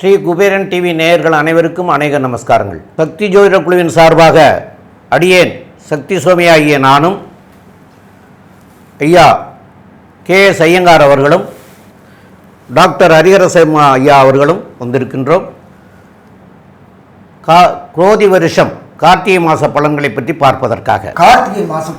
Sri Kuberan TV நேயர்கள் அனைவருக்கும் அநேக நமஸ்காரங்கள். சக்தி ஜோதிட குழுவின் சார்பாக அடியேன் சக்தி சுவாமி ஆகிய நானும் ஐயா கே எஸ் ஐயங்கார் அவர்களும் டாக்டர் ஹரிஹரசம்மா ஐயா அவர்களும் வந்திருக்கின்றோம். கா குரோதி வருஷம் கார்த்திகை மாத பலன்களை பற்றி பார்ப்பதற்காக. கார்த்திகை மாதம்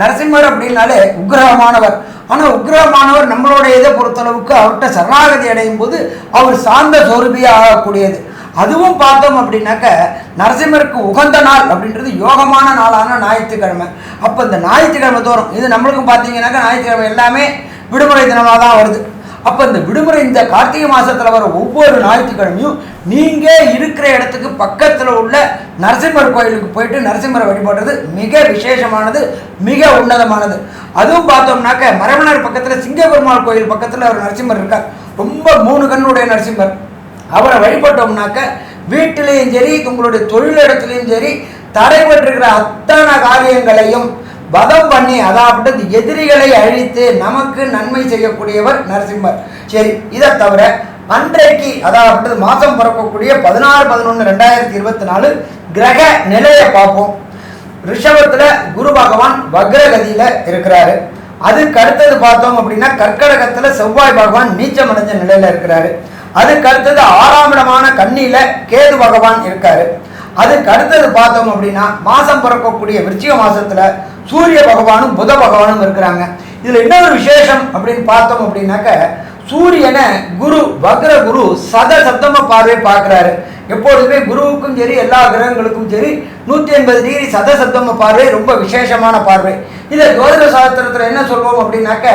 நரசிம்மர் அப்படின்னாலே உக்ரகமானவர். ஆனால் உக்ரகமானவர் நம்மளுடைய இதை பொறுத்தளவுக்கு அவர்கிட்ட சரணாகதி அடையும் போது அவர் சார்ந்த சொருபியாக ஆகக்கூடியது அதுவும் பார்த்தோம் அப்படின்னாக்க நரசிம்மருக்கு உகந்த நாள் அப்படின்றது யோகமான நாளான ஞாயிற்றுக்கிழமை. அப்போ இந்த ஞாயிற்றுக்கிழமை தோறும் இது நம்மளுக்கும் பார்த்தீங்கன்னாக்கா ஞாயிற்றுக்கிழமை எல்லாமே விடுமுறை தினமாக தான் வருது. அப்போ இந்த விடுமுறை இந்த கார்த்திகை மாதத்தில் வர ஒவ்வொரு ஞாயிற்றுக்கிழமையும் நீங்கள் இருக்கிற இடத்துக்கு பக்கத்தில் உள்ள நரசிம்மர் கோயிலுக்கு போயிட்டு நரசிம்மரை வழிபடுறது மிக விசேஷமானது மிக உன்னதமானது. அதுவும் பார்த்தோம்னாக்க மரமணர் பக்கத்தில் சிங்கபெருமாள் கோயில் பக்கத்தில் ஒரு நரசிம்மர் இருக்கார். ரொம்ப மூணு கண்ணுடைய நரசிம்மர். அவரை வழிபட்டோம்னாக்க வீட்டிலையும் சரி உங்களுடைய தொழிலிடத்துலையும் சரி தடைபட்டிருக்கிற அத்தனை காரியங்களையும் வதம் பண்ணி அதாவது எதிரிகளை அழித்து நமக்கு நன்மை செய்யக்கூடியவர் நரசிம்மர். சரி இதை தவிர அன்றைக்கு அதாவது மாதம் பிறக்கக்கூடிய பதினாறு பதினொன்று ரெண்டாயிரத்தி இருபத்தி நாலு கிரக நிலையை பார்ப்போம். ரிஷபத்தில் குரு பகவான் வக்ரகதியில் இருக்கிறாரு. அதுக்கு அடுத்தது பார்த்தோம் அப்படின்னா கர்க்கடகத்தில் செவ்வாய் பகவான் நீச்சம் அடைஞ்ச நிலையில் இருக்கிறாரு. அதுக்கு அடுத்தது ஆறாம் இடமான கண்ணியில் கேது பகவான் இருக்காரு. அதுக்கு அடுத்தது பார்த்தோம் அப்படின்னா மாதம் பிறக்கக்கூடிய விருச்சிக மாதத்தில் சூரிய பகவானும் புத பகவானும் இருக்கிறாங்க. இதில் இன்னொரு விசேஷம் அப்படின்னு பார்த்தோம் அப்படின்னாக்க சூரியனை குரு வக்ர குரு சத சப்தம பார்வை பார்க்குறாரு. எப்பொழுதுமே குருவுக்கும் சரி எல்லா கிரகங்களுக்கும் சரி நூற்றி எண்பது டிகிரி சத சப்தம பார்வை ரொம்ப விசேஷமான பார்வை. இதை ஜோதிட சாஸ்திரத்தில் என்ன சொல்வோம் அப்படின்னாக்க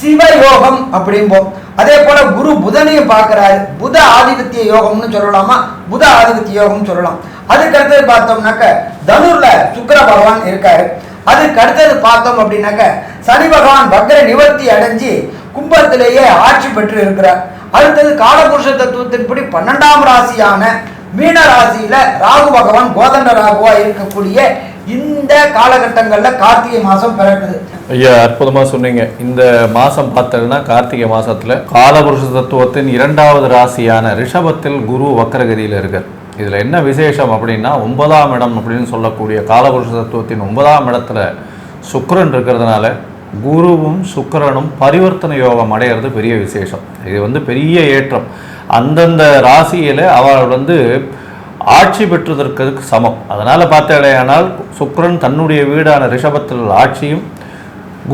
சிவயோகம் அப்படிம்போம். அதே போல குரு புதனையும் பார்க்கிறாரு. புத ஆதிபத்திய யோகம்னு சொல்லலாமா? புத ஆதிபத்திய யோகம்னு சொல்லலாம். அதுக்கு அடுத்தது பார்த்தோம்னாக்க தனுர்ல சுக்கர பகவான் இருக்காரு. அதுக்கு அடுத்தது பார்த்தோம் அப்படின்னாக்க சனி பகவான் வக்ர நிவர்த்தி அடைஞ்சு கும்பத்திலேயே ஆட்சி பெற்று இருக்கிறார் அடுத்தது காலபுருஷ தத்துவத்தின்படி பன்னெண்டாம் ராசியான மீன ராசியில ராகு பகவான் கோதண்ட ராகுவா இருக்கக்கூடிய இந்த காலகட்டங்களில் கார்த்திகை மாதம் பிறக்குது. ஐயா அற்புதமாக சொன்னீங்க. இந்த மாதம் பார்த்தோம்னா கார்த்திகை மாதத்தில் காலபுருஷ தத்துவத்தின் இரண்டாவது ராசியான ரிஷபத்தில் குரு வக்கரகிரியில் இருக்கார். இதில் என்ன விசேஷம் அப்படின்னா ஒன்பதாம் இடம் அப்படின்னு சொல்லக்கூடிய காலபுருஷ தத்துவத்தின் ஒன்பதாம் இடத்துல சுக்கரன் இருக்கிறதுனால குருவும் சுக்கரனும் பரிவர்த்தனை யோகம் அடையிறது பெரிய விசேஷம். இது வந்து பெரிய ஏற்றம். அந்தந்த ராசியில் அவர் வந்து ஆட்சி பெற்றதற்கு சமம். அதனால் பார்த்தாலேயானால் சுக்கரன் தன்னுடைய வீடான ரிஷபத்தில் ஆட்சியும்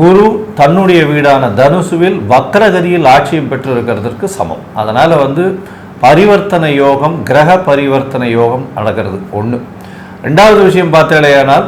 குரு தன்னுடைய வீடான தனுசுவில் வக்கரகதியில் ஆட்சியும் பெற்றிருக்கிறதற்கு சமம். அதனால் வந்து பரிவர்த்தனை யோகம் கிரக பரிவர்த்தனை யோகம் நடக்கிறது. ஒன்று ரெண்டாவது விஷயம் பார்த்தாலேயானால்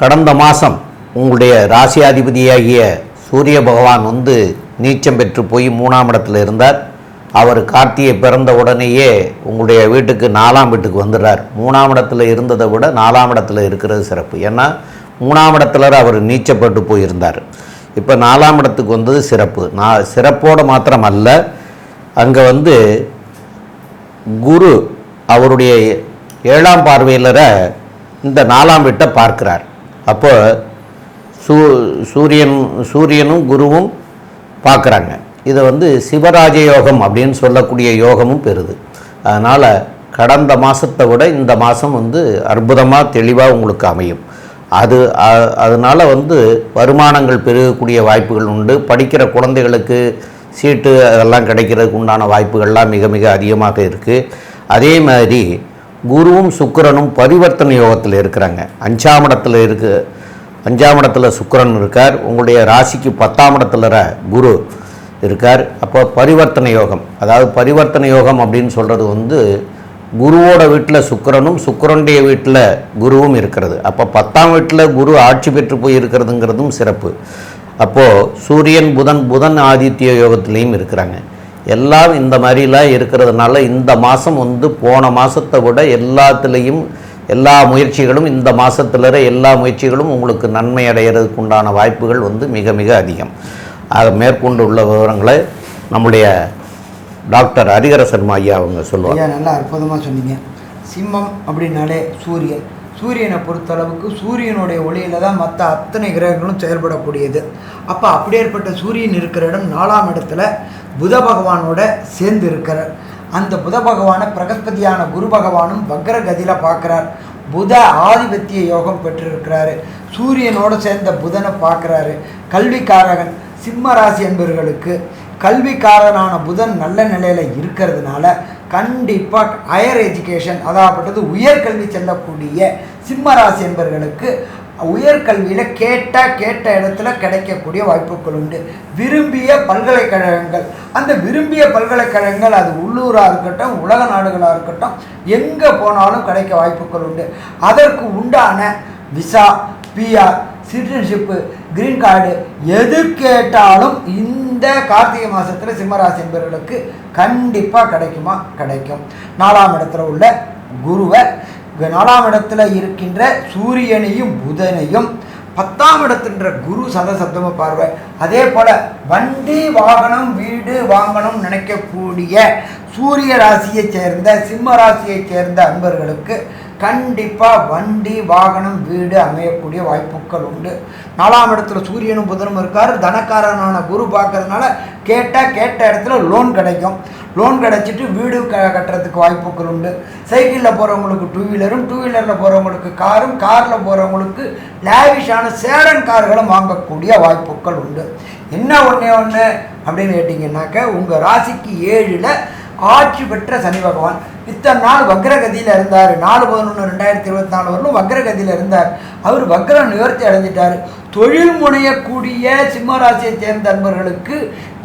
கடந்த மாதம் உங்களுடைய ராசியாதிபதியாகிய சூரிய பகவான் வந்து நீச்சம் பெற்று போய் மூணாம் இடத்துல இருந்தார். அவர் கார்த்தியை பிறந்த உடனேயே உங்களுடைய வீட்டுக்கு நாலாம் வீட்டுக்கு வந்துடுறார். மூணாம் இடத்துல இருந்ததை விட நாலாம் இடத்துல இருக்கிறது சிறப்பு. ஏன்னா மூணாம் இடத்துல அவர் நீச்சப்பட்டு போயிருந்தார். இப்போ நாலாம் இடத்துக்கு வந்தது சிறப்பு. நான் சிறப்போடு மாத்திரம் அல்ல அங்கே வந்து குரு அவருடைய ஏழாம் பார்வையிலரை இந்த நாலாம் வீட்டை பார்க்கிறார். அப்போ சூ சூரியன் சூரியனும் குருவும் பார்க்குறாங்க. இதை வந்து சிவராஜ யோகம் அப்படின்னு சொல்லக்கூடிய யோகமும் பெறுது. அதனால் கடந்த மாதத்தை விட இந்த மாதம் வந்து அற்புதமாக தெளிவாக உங்களுக்கு அமையும். அது அதனால் வந்து வருமானங்கள் பெருகக்கூடிய வாய்ப்புகள் உண்டு. படிக்கிற குழந்தைகளுக்கு சீட்டு அதெல்லாம் கிடைக்கிறதுக்கு உண்டான வாய்ப்புகள்லாம் மிக மிக அதிகமாக இருக்குது அதே மாதிரி குருவும் சுக்கிரனும் பரிவர்த்தனை யோகத்தில் இருக்கிறாங்க. அஞ்சாம் இடத்துல இருக்கு. அஞ்சாம் இடத்துல சுக்கரன் இருக்கார். உங்களுடைய ராசிக்கு பத்தாம் இடத்துல குரு இருக்கார். அப்போ பரிவர்த்தனை யோகம். அதாவது பரிவர்த்தனை யோகம் அப்படின்னு சொல்கிறது வந்து குருவோட வீட்டில் சுக்கரனும் சுக்கரனுடைய வீட்டில் குருவும் இருக்கிறது. அப்போ பத்தாம் வீட்டில் குரு ஆட்சி பெற்று போய் இருக்கிறதுங்கிறதும் சிறப்பு. அப்போது சூரியன் புதன் புதன் ஆதித்ய யோகத்திலையும் இருக்கிறாங்க. எல்லாம் இந்த மாதிரிலாம் இருக்கிறதுனால இந்த மாதம் வந்து போன மாதத்தை விட எல்லாத்துலேயும் எல்லா முயற்சிகளும் இந்த மாதத்துல எல்லா முயற்சிகளும் உங்களுக்கு நன்மை அடைகிறதுக்கு உண்டான வாய்ப்புகள் வந்து மிக மிக அதிகம். ஆக மேற்கொண்டு உள்ள விவரங்களை நம்முடைய டாக்டர் ஹரிஹர சர்மா ஐயா அவங்க சொல்லுவாங்க. நல்லா அற்புதமாக சொன்னீங்க. சிம்மம் அப்படின்னாலே சூரியன். சூரியனை பொறுத்தளவுக்கு சூரியனுடைய ஒளியில் தான் மற்ற அத்தனை கிரகங்களும் செயல்படக்கூடியது. அப்போ அப்படியேற்பட்ட சூரியன் இருக்கிற இடம் நாலாம் இடத்துல புத பகவானோட சேர்ந்து இருக்கிறார் அந்த புத பகவானை பிரகஸ்பதியான குரு பகவானும் வக்ர கதியில் பார்க்குறார். புத ஆதிபத்திய யோகம் பெற்றிருக்கிறாரு. சூரியனோட சேர்ந்த புதனை பார்க்குறாரு. கல்விக்காரகன் சிம்ம ராசி என்பவர்களுக்கு கல்விக்காரனான புதன் நல்ல நிலையில் இருக்கிறதுனால கண்டிப்பாக ஹையர் எஜுகேஷன் அதாகப்பட்டது உயர்கல்வி செல்லக்கூடிய சிம்ம ராசி என்பவர்களுக்கு உயர்கல்வியில் கேட்டால் கேட்ட இடத்துல கிடைக்கக்கூடிய வாய்ப்புகள் உண்டு. விரும்பிய பல்கலைக்கழகங்கள். அந்த விரும்பிய பல்கலைக்கழகங்கள் அது உள்ளூராக இருக்கட்டும் உலக நாடுகளாக இருக்கட்டும் எங்கே போனாலும் கிடைக்க வாய்ப்புகள் உண்டு. அதற்கு உண்டான visa PR citizenship green card எது கேட்டாலும் இந்த கார்த்திகை மாதத்தில் சிம்மராசி என்பவர்களுக்கு கண்டிப்பாக கிடைக்குமா? கிடைக்கும். நாலாம் இடத்துல உள்ள குருவை நாலாம் இடத்துல இருக்கின்ற சூரியனையும் புதனையும் பத்தாம் இடத்துன்ற குரு சதசப்தம பார்வை. அதே போல் வண்டி வாகனம் வீடு வாங்கணும் நினைக்கக்கூடிய சூரிய ராசியைச் சேர்ந்த சிம்ம ராசியைச் சேர்ந்த அன்பர்களுக்கு கண்டிப்பாக வண்டி வாகனம் வீடு அமையக்கூடிய வாய்ப்புகள் உண்டு. நாலாம் இடத்துல சூரியனும் புதனும் இருக்கார். தனக்காரனான குரு பார்க்கறதுனால கேட்டால் கேட்ட இடத்துல லோன் கிடைக்கும். லோன் கிடைச்சிட்டு வீடு க கட்டுறதுக்கு வாய்ப்புகள் உண்டு. சைக்கிளில் போகிறவங்களுக்கு டூ வீலரும் டூ வீலரில் போகிறவங்களுக்கு காரும் காரில் போகிறவங்களுக்கு லேவிஷான சேரன் கார்களும் வாங்கக்கூடிய வாய்ப்புகள் உண்டு. என்ன ஒன்றே ஒன்று அப்படின்னு கேட்டிங்கன்னாக்க உங்கள் ராசிக்கு ஏழில் ஆட்சி பெற்ற சனி பகவான். இத்தனை நாள் வக்ரகதியில் இருந்தார். நாலு பதினொன்று ரெண்டாயிரத்தி இருபத்தி நாலு வரலும் வக்ரகதியில் இருந்தார். அவர் வக்ர நிவர்த்தி அடைஞ்சிட்டார். தொழில் முனையக்கூடிய சிம்மராசியை சேர்ந்த நண்பர்களுக்கு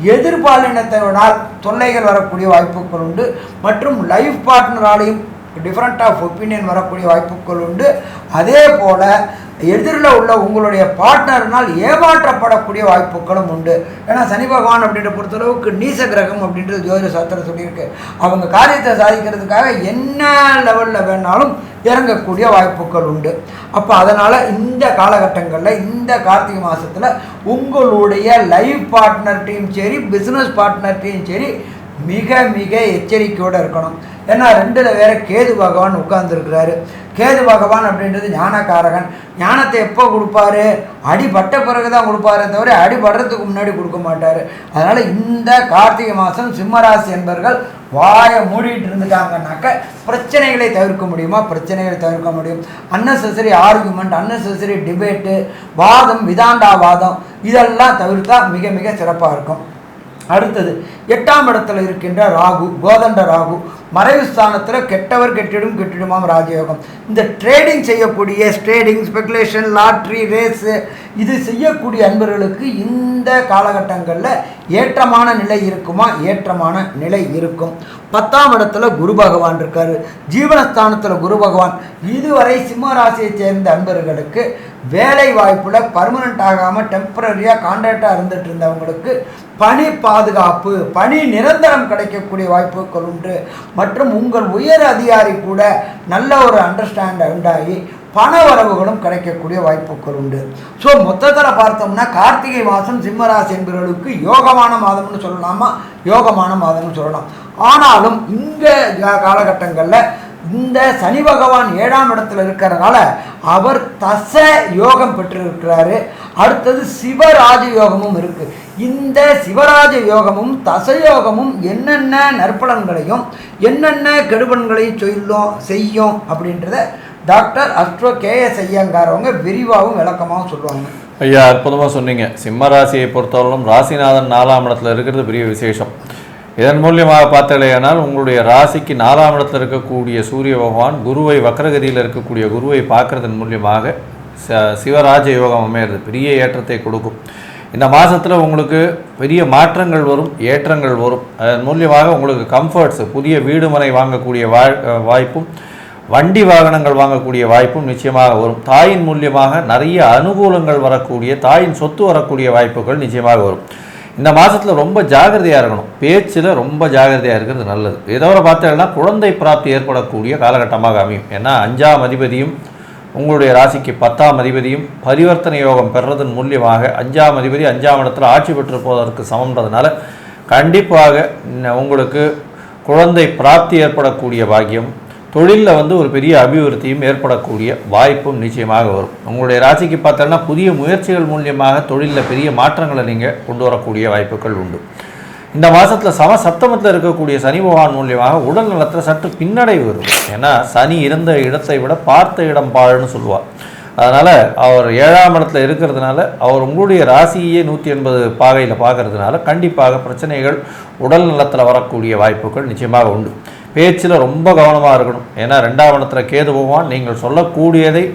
எதிர்பாலினத்தினால் தொல்லைகள் வரக்கூடிய வாய்ப்புகள் உண்டு. மற்றும் லைஃப் பார்ட்னராலையும் டிஃப்ரெண்ட் ஆஃப் ஒப்பீனியன் வரக்கூடிய வாய்ப்புகள் உண்டு. அதே போல் எதிரில் உள்ள உங்களுடைய பார்ட்னர்னால் ஏமாற்றப்படக்கூடிய வாய்ப்புகளும் உண்டு. ஏன்னா சனி பகவான் அப்படின்ற பொறுத்தளவுக்கு நீச கிரகம் அப்படின்றது ஜோதிட சாஸ்திரம் சொல்லியிருக்கு. அவங்க காரியத்தை சாதிக்கிறதுக்காக என்ன லெவலில் வேணாலும் இறங்கக்கூடிய வாய்ப்புகள் உண்டு. அப்போ அதனால் இந்த காலகட்டங்களில் இந்த கார்த்திகை மாதத்தில் உங்களுடைய லைஃப் பார்ட்னர்ட்டையும் சரி பிஸ்னஸ் பார்ட்னர்ட்டையும் சரி மிக மிக எச்சரிக்கையோடு இருக்கணும். ஏன்னா ரெண்டில் வேற கேது பகவான் உட்கார்ந்துருக்கிறாரு. கேது பகவான் அப்படின்றது ஞானக்காரகன். ஞானத்தை எப்போ கொடுப்பாரு? அடிபட்ட பிறகு தான் கொடுப்பாரே தவிர அடிபடுறதுக்கு முன்னாடி கொடுக்க மாட்டார். அதனால் இந்த கார்த்திகை மாதம் சிம்மராசி என்பர்கள் வாயை மூடிட்டு இருந்துட்டாங்கனாக்க பிரச்சனைகளை தவிர்க்க முடியுமா? பிரச்சனைகளை தவிர்க்க முடியும். அன்னெசரி ஆர்குமெண்ட் அன்னெசரி டிபேட்டு வாதம் விதாண்டா வாதம் இதெல்லாம் தவிர்த்தா மிக மிக சிறப்பாக இருக்கும். அடுத்தது எட்டாம் இடத்துல இருக்கின்ற ராகு கோதண்ட ராகு மறைவு ஸ்தானத்தில் கெட்டவர் கெட்டிடும் கெட்டிடுமாம் ராஜயோகம். இந்த ட்ரேடிங் செய்யக்கூடிய ட்ரேடிங் ஸ்பெகுலேஷன் லாட்ரி ரேஸு இது செய்யக்கூடிய அன்பர்களுக்கு இந்த காலகட்டங்களில் ஏற்றமான நிலை இருக்குமா? ஏற்றமான நிலை இருக்கும். பத்தாம் இடத்துல குரு பகவான் இருக்கார். ஜீவனஸ்தானத்தில் குரு பகவான். இதுவரை சிம்ம ராசியை சேர்ந்த அன்பர்களுக்கு வேலை வாய்ப்பில் பர்மனண்ட் ஆகாமல் டெம்பரரியாக கான்ட்ராக்டாக இருந்துகிட்டு இருந்தவங்களுக்கு பணி பாதுகாப்பு பணி நிரந்தரம் கிடைக்கக்கூடிய வாய்ப்புகள் உண்டு. மற்றும் உங்கள் உயர் அதிகாரி கூட நல்ல ஒரு அண்டர்ஸ்டாண்ட் உண்டாகி பண வரவுகளும் கிடைக்கக்கூடிய வாய்ப்புகள் உண்டு. ஸோ மொத்தத்தில் பார்த்தோம்னா கார்த்திகை மாதம் சிம்மராசி என்பவர்களுக்கு யோகமான மாதம்னு சொல்லலாமா? யோகமான மாதம்னு சொல்லலாம். ஆனாலும் இந்த காலகட்டங்களில் இந்த சனி பகவான் ஏழாம் இடத்துல இருக்கிறதுனால அவர் தச யோகம் பெற்றிருக்கிறாரு. அடுத்தது சிவராஜ யோகமும் இருக்கு. இந்த சிவராஜ யோகமும் தசயோகமும் என்னென்ன நற்பலன்களையும் என்னென்ன கெடுபன்களையும் சொல்லும் செய்யும் அப்படின்றத டாக்டர் அஸ்ட்ரோ கே எஸ் ஐயங்காரவங்க விரிவாகவும் விளக்கமாகவும் சொல்லுவாங்க. ஐயா அற்புதமாக சொன்னீங்க. சிம்ம ராசியை பொறுத்தவரையிலும் ராசிநாதன் நாலாம் இடத்துல இருக்கிறது பெரிய விசேஷம். இதன் மூலியமாக பார்த்தலையானால் உங்களுடைய ராசிக்கு நாலாம் இடத்தில் இருக்கக்கூடிய சூரிய பகவான் குருவை வக்ரகதியில் இருக்கக்கூடிய குருவை பார்க்கறதன் மூலியமாக ச சிவராஜ யோகம் அமையிறது. பெரிய ஏற்றத்தை கொடுக்கும். இந்த மாதத்தில் உங்களுக்கு பெரிய மாற்றங்கள் வரும் ஏற்றங்கள் வரும். அதன் மூலியமாக உங்களுக்கு கம்ஃபர்ட்ஸ் புதிய வீடு மனை வாங்கக்கூடிய வாய் வாய்ப்பும் வண்டி வாகனங்கள் வாங்கக்கூடிய வாய்ப்பும் நிச்சயமாக வரும். தாயின் மூலியமாக நிறைய அனுகூலங்கள் வரக்கூடிய தாயின் சொத்து வரக்கூடிய வாய்ப்புகள் நிச்சயமாக வரும். இந்த மாதத்தில் ரொம்ப ஜாகிரதையாக இருக்கணும். பேச்சில் ரொம்ப ஜாகிரதையாக இருக்கிறது நல்லது. இதோட பார்த்தீங்கன்னா குழந்தை பிராப்தி ஏற்படக்கூடிய காலகட்டமாக அமையும். ஏன்னா அஞ்சாம் அதிபதியும் உங்களுடைய ராசிக்கு பத்தாம் அதிபதியும் பரிவர்த்தனை யோகம் பெறுறதன் மூலியமாக அஞ்சாம் அதிபதி அஞ்சாம் இடத்தில் ஆட்சி பெற்று போவதற்கு சமன்றதுனால கண்டிப்பாக உங்களுக்கு குழந்தை பிராப்தி ஏற்படக்கூடிய பாக்கியம் தொழிலில் வந்து ஒரு பெரிய அபிவிருத்தியும் ஏற்படக்கூடிய வாய்ப்பும் நிச்சயமாக வரும். உங்களுடைய ராசிக்கு பார்த்தோன்னா புதிய முயற்சிகள் மூலியமாக தொழிலில் பெரிய மாற்றங்களை நீங்கள் கொண்டு வரக்கூடிய வாய்ப்புகள் உண்டு. இந்த மாதத்தில் சம சப்தமத்தில் இருக்கக்கூடிய சனி பகவான் மூலியமாக உடல் நலத்தில் சற்று பின்னடைவு வரும். ஏன்னா சனி இருந்த இடத்தை விட பார்த்த இடம் பாழ்னு சொல்லுவார் அதனால் அவர் ஏழாம் இடத்துல இருக்கிறதுனால அவர் உங்களுடைய ராசியே நூற்றி எண்பது பாகையில் பார்க்கறதுனால கண்டிப்பாக பிரச்சனைகள் உடல் நலத்தில் வரக்கூடிய வாய்ப்புகள் நிச்சயமாக உண்டு. பேச்சில் ரொம்ப கவனமாக இருக்கணும். ஏன்னா ரெண்டாம் இடத்துல கேது போவான் நீங்கள் சொல்லக்கூடியதை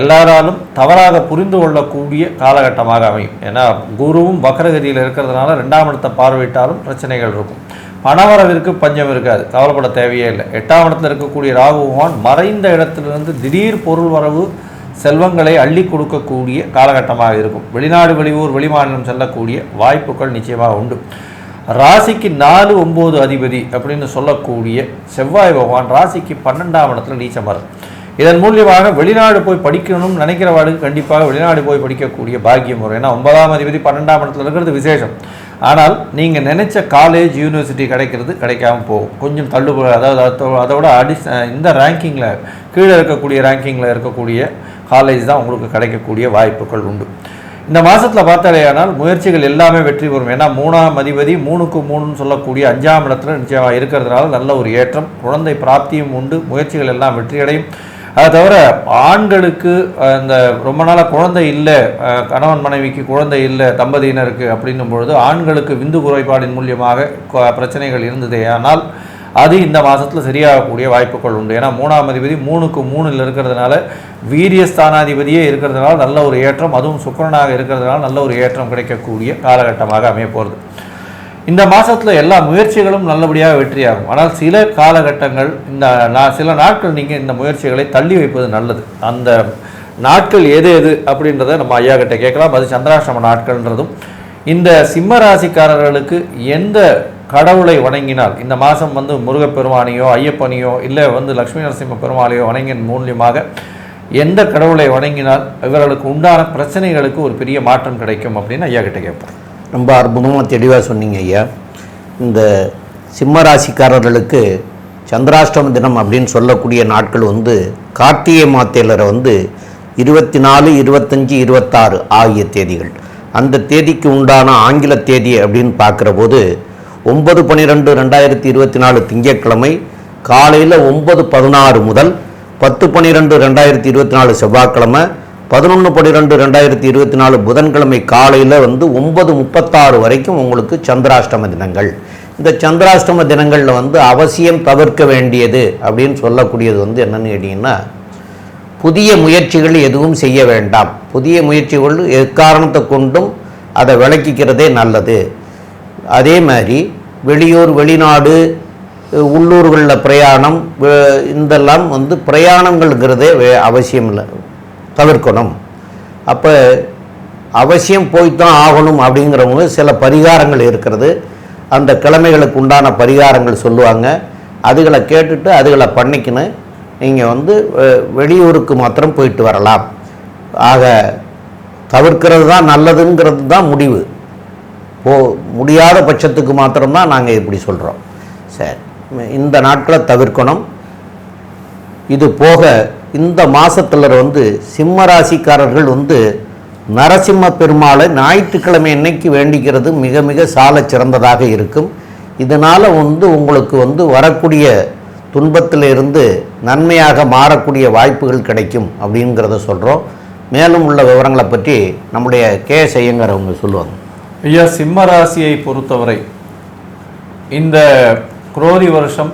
எல்லாராலும் தவறாக புரிந்து கொள்ளக்கூடிய காலகட்டமாக அமையும். ஏன்னா குருவும் பக்ரகதியில் இருக்கிறதுனால ரெண்டாம் இடத்தை பார்வையிட்டாலும் பிரச்சனைகள் இருக்கும். பணவரவிற்கு பஞ்சம் இருக்காது. கவலைப்பட தேவையே இல்லை. எட்டாம் இடத்துல இருக்கக்கூடிய ராகு பகவான் மறைந்த இடத்திலிருந்து திடீர் பொருள் வரவு செல்வங்களை அள்ளி கொடுக்கக்கூடிய காலகட்டமாக இருக்கும். வெளிநாடு வெளியூர் வெளிமாநிலம் செல்லக்கூடிய வாய்ப்புகள் நிச்சயமாக உண்டு. ராசிக்கு நாலு ஒம்பது அதிபதி அப்படின்னு சொல்லக்கூடிய செவ்வாய் பகவான் ராசிக்கு பன்னெண்டாம் இடத்துல நீச்சமர் இதன் மூலியமாக வெளிநாடு போய் படிக்கணும்னு நினைக்கிறவாளுக்கு கண்டிப்பாக வெளிநாடு போய் படிக்கக்கூடிய பாக்கியம் வரும். ஏன்னா ஒன்பதாம் அதிபதி பன்னெண்டாம் இடத்துல இருக்கிறது விசேஷம். ஆனால் நீங்கள் நினைச்ச காலேஜ் யூனிவர்சிட்டி கிடைக்கிறது கிடைக்காம போகும். கொஞ்சம் தள்ளுபடி அதாவது அதோட அடி இந்த ரேங்கிங்கில் கீழே இருக்கக்கூடிய ரேங்கிங்கில் இருக்கக்கூடிய காலேஜ் தான் உங்களுக்கு கிடைக்கக்கூடிய வாய்ப்புகள் உண்டு. இந்த மாதத்தில் பார்த்தாலேயானால் முயற்சிகள் எல்லாமே வெற்றி பெறும். ஏன்னா மூணாம் அதிபதி மூணுக்கு மூணுன்னு சொல்லக்கூடிய அஞ்சாம் இடத்துல நிச்சயமாக இருக்கிறதுனால நல்ல ஒரு ஏற்றம். குழந்தை பிராப்தியும் உண்டு முயற்சிகள் எல்லாம் வெற்றியடையும். அதை தவிர ஆண்களுக்கு இந்த ரொம்ப நாளாக குழந்தை இல்லை கணவன் மனைவிக்கு குழந்தை இல்லை தம்பதியினருக்கு அப்படின்னும் பொழுது ஆண்களுக்கு விந்து குறைபாடின் மூலியமாக பிரச்சனைகள் இருந்ததே. ஆனால் அது இந்த மாதத்தில் சரியாகக்கூடிய வாய்ப்புகள் உண்டு. ஏன்னா மூணாம் அதிபதி மூணுக்கு மூணில் இருக்கிறதுனால வீரிய ஸ்தானாதிபதியே இருக்கிறதுனால நல்ல ஒரு ஏற்றம் அதுவும் சுக்கிரனாக இருக்கிறதுனால நல்ல ஒரு ஏற்றம் கிடைக்கக்கூடிய காலகட்டமாக அமைய போகிறது இந்த மாதத்தில் எல்லா முயற்சிகளும் நல்லபடியாக வெற்றியாகும். ஆனால் சில காலகட்டங்கள் இந்த நான் சில நாட்கள் நீங்கள் இந்த முயற்சிகளை தள்ளி வைப்பது நல்லது. அந்த நாட்கள் எது எது அப்படின்றத நம்ம ஐயா கிட்ட கேட்கலாம். அது சந்திராசிரம நாட்கள்ன்றதும் இந்த சிம்ம ராசிக்காரர்களுக்கு எந்த கடவுளை வணங்கினால் இந்த மாதம் வந்து முருகப்பெருமானையோ ஐயப்பனையோ இல்லை வந்து லக்ஷ்மி நரசிம்ம பெருமாளையோ வணங்கின் மூலியமாக எந்த கடவுளை வணங்கினால் இவர்களுக்கு உண்டான பிரச்சனைகளுக்கு ஒரு பெரிய மாற்றம் கிடைக்கும் அப்படின்னு ஐயா கிட்ட கேட்போம். ரொம்ப அற்புதமாக தெளிவாக சொன்னீங்க ஐயா. இந்த சிம்மராசிக்காரர்களுக்கு சந்திராஷ்டம தினம் அப்படின்னு சொல்லக்கூடிய நாட்கள் வந்து கார்த்திகை மாத்தேலரை வந்து இருபத்தி நாலு இருபத்தஞ்சி இருபத்தாறு ஆகிய தேதிகள். அந்த தேதிக்கு உண்டான ஆங்கில தேதி அப்படின்னு பார்க்குற போது ஒன்பது பன்னிரெண்டு ரெண்டாயிரத்தி இருபத்தி நாலு திங்கட்கிழமை காலையில் ஒன்பது பதினாறு முதல் பத்து பன்னிரெண்டு ரெண்டாயிரத்தி இருபத்தி நாலு செவ்வாய்க்கிழமை பதினொன்று பன்னிரெண்டு ரெண்டாயிரத்தி இருபத்தி நாலு புதன்கிழமை காலையில் வந்து ஒன்பது முப்பத்தாறு வரைக்கும் உங்களுக்கு சந்திராஷ்டம தினங்கள். இந்த சந்திராஷ்டம தினங்களில் வந்து அவசியம் தவிர்க்க வேண்டியது அப்படின்னு சொல்லக்கூடியது வந்து என்னென்னு கேட்டிங்கன்னா புதிய முயற்சிகள் எதுவும் செய்ய வேண்டாம். புதிய முயற்சிகள் எக்காரணத்தை கொண்டும் அதை விளக்கிக்கிறதே நல்லது. அதே மாதிரி வெளியூர் வெளிநாடு உள்ளூர்களில் பிரயாணம் இந்தெல்லாம் இதெல்லாம் வந்து பிரயாணங்கள்ங்கிறதே அவசியம் இல்லை. தவிர்க்கணும். அப்போ அவசியம் போய்த்தான் ஆகணும் அப்படிங்கிறவங்க சில பரிகாரங்கள் இருக்கிறது. அந்த கிழமைகளுக்கு உண்டான பரிகாரங்கள் சொல்லுவாங்க. அதுகளை கேட்டுட்டு அதுகளை பண்ணிக்கின்னு நீங்கள் வந்து வெளியூருக்கு மாத்திரம் போயிட்டு வரலாம். ஆக தவிர்க்கிறது தான் நல்லதுங்கிறது தான் முடிவு. போ முடியாத பட்சத்துக்கு மாத்திரம்தான் நாங்கள் இப்படி சொல்கிறோம் சரி இந்த நாட்களை தவிர்க்கணும். இது போக இந்த மாதத்தில் வந்து சிம்ம ராசிக்காரர்கள் வந்து நரசிம்ம பெருமாளை ஞாயிற்றுக்கிழமை அன்னைக்கு வேண்டிக்கிறது மிக மிக சால சிறந்ததாக இருக்கும். இதனால் வந்து உங்களுக்கு வந்து வரக்கூடிய துன்பத்திலிருந்து நன்மையாக மாறக்கூடிய வாய்ப்புகள் கிடைக்கும் அப்படிங்கிறத சொல்கிறோம் மேலும் உள்ள விவரங்களை பற்றி நம்முடைய கே எஸ் அவங்க சொல்லுவாங்க. ஐயா சிம்ம ராசியை பொறுத்தவரை இந்த குரோதி வருஷம்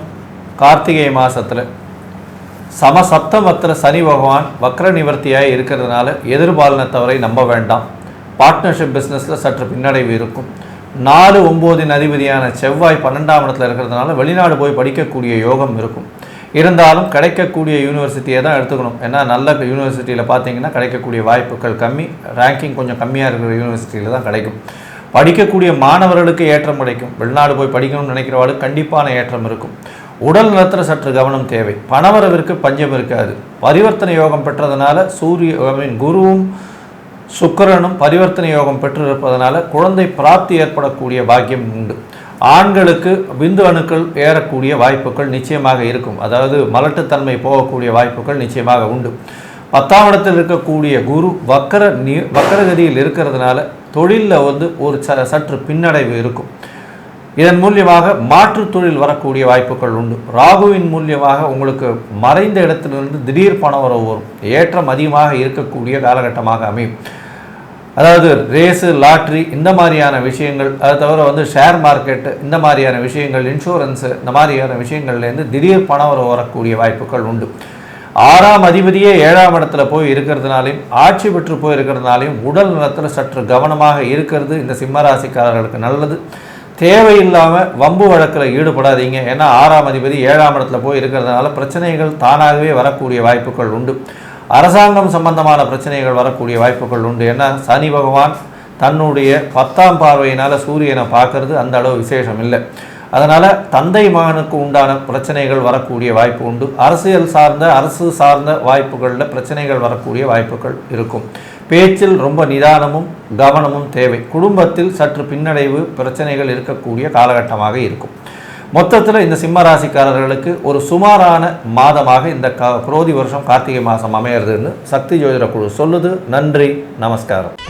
கார்த்திகை மாதத்தில் சமசப்தமத்தில் சனி பகவான் வக்ர நிவர்த்தியாக இருக்கிறதுனால எதிர்பாலனத்தவரை நம்ப வேண்டாம். பார்ட்னர்ஷிப் பிஸ்னஸில் சற்று பின்னடைவு இருக்கும். நாலு ஒம்போதின் அதிபதியான செவ்வாய் பன்னெண்டாம் இடத்துல இருக்கிறதுனால வெளிநாடு போய் படிக்கக்கூடிய யோகம் இருக்கும். இருந்தாலும் கிடைக்கக்கூடிய யூனிவர்சிட்டியை தான் எடுத்துக்கணும். ஏன்னா நல்ல யூனிவர்சிட்டியில் பார்த்தீங்கன்னா கிடைக்கக்கூடிய வாய்ப்புகள் கம்மி. ரேங்கிங் கொஞ்சம் கம்மியாக இருக்கிற யூனிவர்சிட்டியில் தான் கிடைக்கும். படிக்கக்கூடிய மாணவர்களுக்கு ஏற்றம் கிடைக்கும். வெளிநாடு போய் படிக்கணும்னு நினைக்கிறவாளுக்கு கண்டிப்பான ஏற்றம் இருக்கும். உடல் நலத்தில் சற்று கவனம் தேவை. பணவரவிற்கு பஞ்சம் இருக்காது. பரிவர்த்தனை யோகம் பெற்றதுனால சூரிய ஐ மீன் குருவும் சுக்கிரனும் பரிவர்த்தனை யோகம் பெற்றிருப்பதனால குழந்தை பிராப்தி ஏற்படக்கூடிய பாக்கியம் உண்டு. ஆண்களுக்கு விந்து அணுக்கள் ஏறக்கூடிய வாய்ப்புகள் நிச்சயமாக இருக்கும். அதாவது மலட்டுத்தன்மை போகக்கூடிய வாய்ப்புகள் நிச்சயமாக உண்டு. பத்தாம் இடத்தில் இருக்கக்கூடிய குரு வக்கர நி வக்கரகதியில் இருக்கிறதுனால தொழிலில் வந்து ஒரு ச சற்று பின்னடைவு இருக்கும். இதன் மூலியமாக மாற்று தொழில் வரக்கூடிய வாய்ப்புகள் உண்டு. ராகுவின் மூலியமாக உங்களுக்கு மறைந்த இடத்திலிருந்து திடீர் பண வரவு வரும். ஏற்றம் அதிகமாக இருக்கக்கூடிய காலகட்டமாக அமையும். அதாவது ரேஸு லாட்ரி இந்த மாதிரியான விஷயங்கள் அது தவிர வந்து ஷேர் மார்க்கெட்டு இந்த மாதிரியான விஷயங்கள் இன்சூரன்ஸு இந்த மாதிரியான விஷயங்கள்லேருந்து திடீர் பணம் வர வரக்கூடிய வாய்ப்புகள் உண்டு. ஆறாம் அதிபதியே ஏழாம் இடத்துல போய் இருக்கிறதுனாலையும் ஆட்சி பெற்று போய் இருக்கிறதுனாலையும் உடல் நலத்தில் சற்று கவனமாக இருக்கிறது இந்த சிம்மராசிக்காரர்களுக்கு நல்லது. தேவையில்லாமல் வம்பு வழக்கில் ஈடுபடாதீங்க. ஏன்னா ஆறாம் அதிபதி ஏழாம் இடத்துல போய் இருக்கிறதுனால பிரச்சனைகள் தானாகவே வரக்கூடிய வாய்ப்புகள் உண்டு. அரசாங்கம் சம்பந்தமான பிரச்சனைகள் வரக்கூடிய வாய்ப்புகள் உண்டு. ஏன்னா சனி பகவான் தன்னுடைய பத்தாம் பார்வையினால் சூரியனை பார்க்கறது அந்த அளவு விசேஷம் இல்லை. அதனால் தந்தை மகனுக்கு உண்டான பிரச்சனைகள் வரக்கூடிய வாய்ப்பு உண்டு. அரசியல் சார்ந்த அரசு சார்ந்த வாய்ப்புகளில் பிரச்சனைகள் வரக்கூடிய வாய்ப்புகள் இருக்கும். பேச்சில் ரொம்ப நிதானமும் கவனமும் தேவை. குடும்பத்தில் சற்று பின்னடைவு பிரச்சனைகள் இருக்கக்கூடிய காலகட்டமாக இருக்கும். மொத்தத்தில் இந்த சிம்ம ராசிக்காரர்களுக்கு ஒரு சுமாரான மாதமாக இந்த க குரோதி வருஷம் கார்த்திகை மாதம் அமையிறதுன்னு சக்தி ஜோதிட குழு சொல்லுது. நன்றி நமஸ்காரம்.